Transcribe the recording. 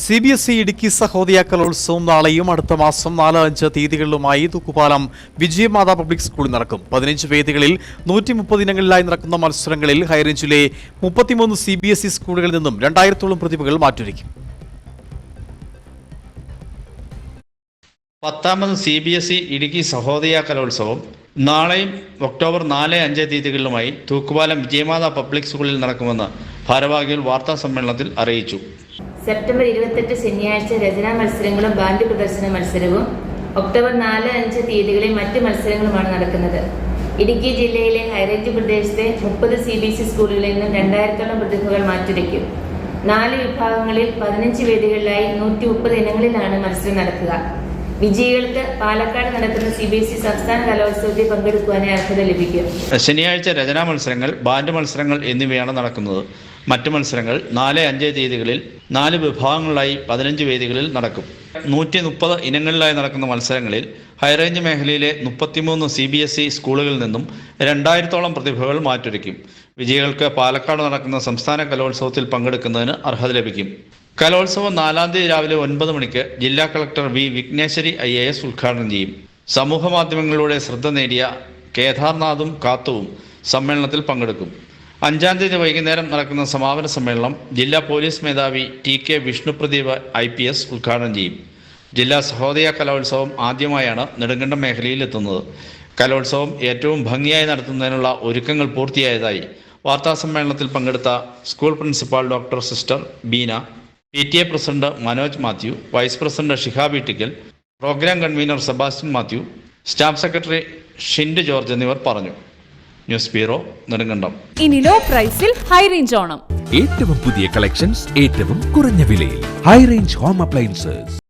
C B S E Idukki Sahodaya കലോത്സവം നാളെയും അടുത്ത മാസം നാല് അഞ്ച് തീയതികളിലുമായി തൂക്കുപാലം വിജയമാത പബ്ലിക് സ്കൂളിൽ നടക്കും. പതിനഞ്ച് വേദികളിൽ നൂറ്റി മുപ്പത് ഇനങ്ങളിലായി നടക്കുന്ന മത്സരങ്ങളിൽ ഹൈറേഞ്ചിലെ മുപ്പത്തിമൂന്ന് സി ബി എസ് ഇ സ്കൂളുകളിൽ നിന്നും രണ്ടായിരത്തോളം പ്രതിഭകൾ മാറ്റൊരുക്കും. പത്താമത് C B S E Idukki Sahodaya കലോത്സവം നാളെയും ഒക്ടോബർ നാല് അഞ്ച് തീയതികളിലുമായി തൂക്കുപാലം വിജയമാത പബ്ലിക് സ്കൂളിൽ നടക്കുമെന്ന് ഭാരവാഹികൾ വാർത്താ സമ്മേളനത്തിൽ അറിയിച്ചു. സെപ്റ്റംബർ ഇരുപത്തെട്ട് ശനിയാഴ്ച രചനാ മത്സരങ്ങളും ബാൻഡ് പ്രദർശന മത്സരവും. ഒക്ടോബർ നാല് അഞ്ച് തീയതികളിൽ മറ്റ് മത്സരങ്ങളുമാണ് നടക്കുന്നത്. ഇടുക്കി ജില്ലയിലെ ഹൈറേഞ്ച് പ്രദേശത്തെ മുപ്പത് സി ബി സി സ്കൂളുകളിൽ നിന്നും രണ്ടായിരത്തോളം പ്രതിഭകൾ മാറ്റുരയ്ക്കും. നാല് വിഭാഗങ്ങളിൽ പതിനഞ്ച് വേദികളിലായി നൂറ്റി മുപ്പത് ഇനങ്ങളിലാണ് മത്സരം നടക്കുക. വിജയികൾക്ക് പാലക്കാട് നടക്കുന്ന സി ബി എസ് ഇ സംസ്ഥാന കലോത്സവത്തിൽ പങ്കെടുക്കുവാനായി അർഹത ലഭിക്കും. ശനിയാഴ്ച രചനാ മത്സരങ്ങൾ ബാൻഡ് മത്സരങ്ങൾ എന്നിവയാണ് നടക്കുന്നത്. മറ്റ് മത്സരങ്ങൾ നാല് അഞ്ച് തീയതികളിൽ നാല് വിഭാഗങ്ങളിലായി പതിനഞ്ച് വേദികളിൽ നടക്കും. നൂറ്റി മുപ്പത് ഇനങ്ങളിലായി നടക്കുന്ന മത്സരങ്ങളിൽ ഹൈറേഞ്ച് മേഖലയിലെ മുപ്പത്തിമൂന്ന് സി ബി എസ് ഇ സ്കൂളുകളിൽ നിന്നും രണ്ടായിരത്തോളം പ്രതിഭകൾ മാറ്റൊരുക്കും വിജയികൾക്ക് പാലക്കാട് നടക്കുന്ന സംസ്ഥാന കലോത്സവത്തിൽ പങ്കെടുക്കുന്നതിന് അർഹത ലഭിക്കും. കലോത്സവം നാലാം തീയതി രാവിലെ ഒൻപത് മണിക്ക് ജില്ലാ collector V Vigneshwari I A S ഉദ്ഘാടനം ചെയ്യും. സമൂഹ മാധ്യമങ്ങളിലൂടെ ശ്രദ്ധ നേടിയ കേദാർനാഥും കാത്തുവും സമ്മേളനത്തിൽ പങ്കെടുക്കും. അഞ്ചാം തീയതി വൈകുന്നേരം നടക്കുന്ന സമാപന സമ്മേളനം ജില്ലാ പോലീസ് മേധാവി T K Vishnupradeep I P S ഉദ്ഘാടനം ചെയ്യും. ജില്ലാ സഹോദയ കലോത്സവം ആദ്യമായാണ് നെടുങ്കണ്ടം മേഖലയിൽ എത്തുന്നത് കലോത്സവം ഏറ്റവും ഭംഗിയായി നടത്തുന്നതിനുള്ള ഒരുക്കങ്ങൾ പൂർത്തിയായതായി വാർത്താ സമ്മേളനത്തിൽ പങ്കെടുത്ത school principal doctor sister Beena P T A president Manoj Mathew vice president ഷിഹാബി ടിക്കൽ programme convener Sebastian Mathew staff secretary ഷിൻഡ് George എന്നിവർ പറഞ്ഞു. News bureau Nedumkandam. ഇനി ലോ പ്രൈസിൽ ഹൈ റേഞ്ച് ഓണം. ഏറ്റവും പുതിയ കളക്ഷൻസ് ഏറ്റവും കുറഞ്ഞ വിലയിൽ. High range home appliances